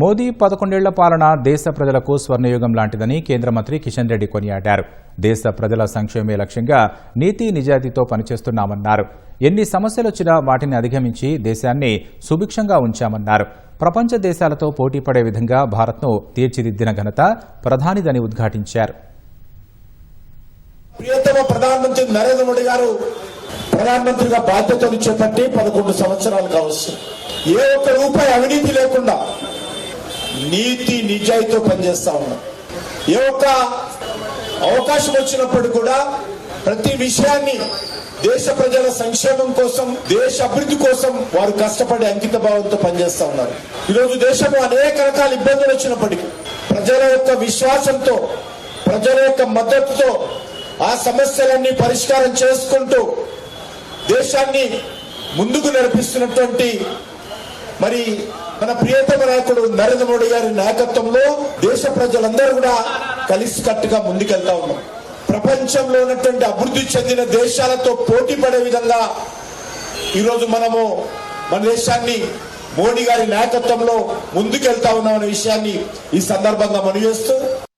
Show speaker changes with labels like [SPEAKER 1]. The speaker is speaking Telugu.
[SPEAKER 1] మోదీ పదకొండేళ్ళ పాలన దేశ ప్రజలకు స్వర్ణయుగం లాంటిదని కేంద్ర మంత్రి కిషన్ రెడ్డి కొనియాడారు. దేశ ప్రజల సంక్షేమే లక్ష్యంగా నీతి నిజాయితీతో పనిచేస్తున్నామన్నారు. ఎన్ని సమస్యలొచ్చినా వాటిని అధిగమించి దేశాన్ని సుభిక్షంగా ఉంచామన్నారు. ప్రపంచ దేశాలతో పోటీపడే విధంగా భారత్ను తీర్చిదిద్దిన ఘనత ప్రధానిదని ఉద్ఘాటించారు.
[SPEAKER 2] ప్రియతమ ప్రధానమంత్రి నరేంద్ర మోడీ గారు ప్రధానమంత్రిగా బాధ్యతలు చేపట్టి పదకొండు సంవత్సరాలు కావచ్చు ఏ ఒక్క రూపాయి అవినీతి లేకుండా నీతి నిజాయితీతో పనిచేస్తా ఉన్నాం. ఏ ఒక్క అవకాశం వచ్చినప్పుడు కూడా ప్రతి విషయాన్ని దేశ ప్రజల సంక్షేమం కోసం దేశ అభివృద్ధి కోసం వారు కష్టపడి అంకిత భావంతో పనిచేస్తా ఉన్నారు. ఈరోజు దేశంలో అనేక రకాల ఇబ్బందులు వచ్చినప్పటికీ ప్రజల యొక్క విశ్వాసంతో ప్రజల యొక్క మద్దతుతో ఆ సమస్యలన్నీ పరిష్కారం చేసుకుంటూ దేశాన్ని ముందుకు నడిపిస్తున్నటువంటి మరి మన ప్రియతమ నాయకుడు నరేంద్ర మోడీ గారి నాయకత్వంలో దేశ ప్రజలందరూ కూడా కలిసికట్టుగా ముందుకెళ్తా ఉన్నాం. ప్రపంచంలో ఉన్నటువంటి అభివృద్ధి చెందిన దేశాలతో పోటీ పడే విధంగా ఈరోజు మనము మన దేశాన్ని మోడీ గారి నాయకత్వంలో ముందుకెళ్తా ఉన్నామనే విషయాన్ని ఈ సందర్భంగా మనవి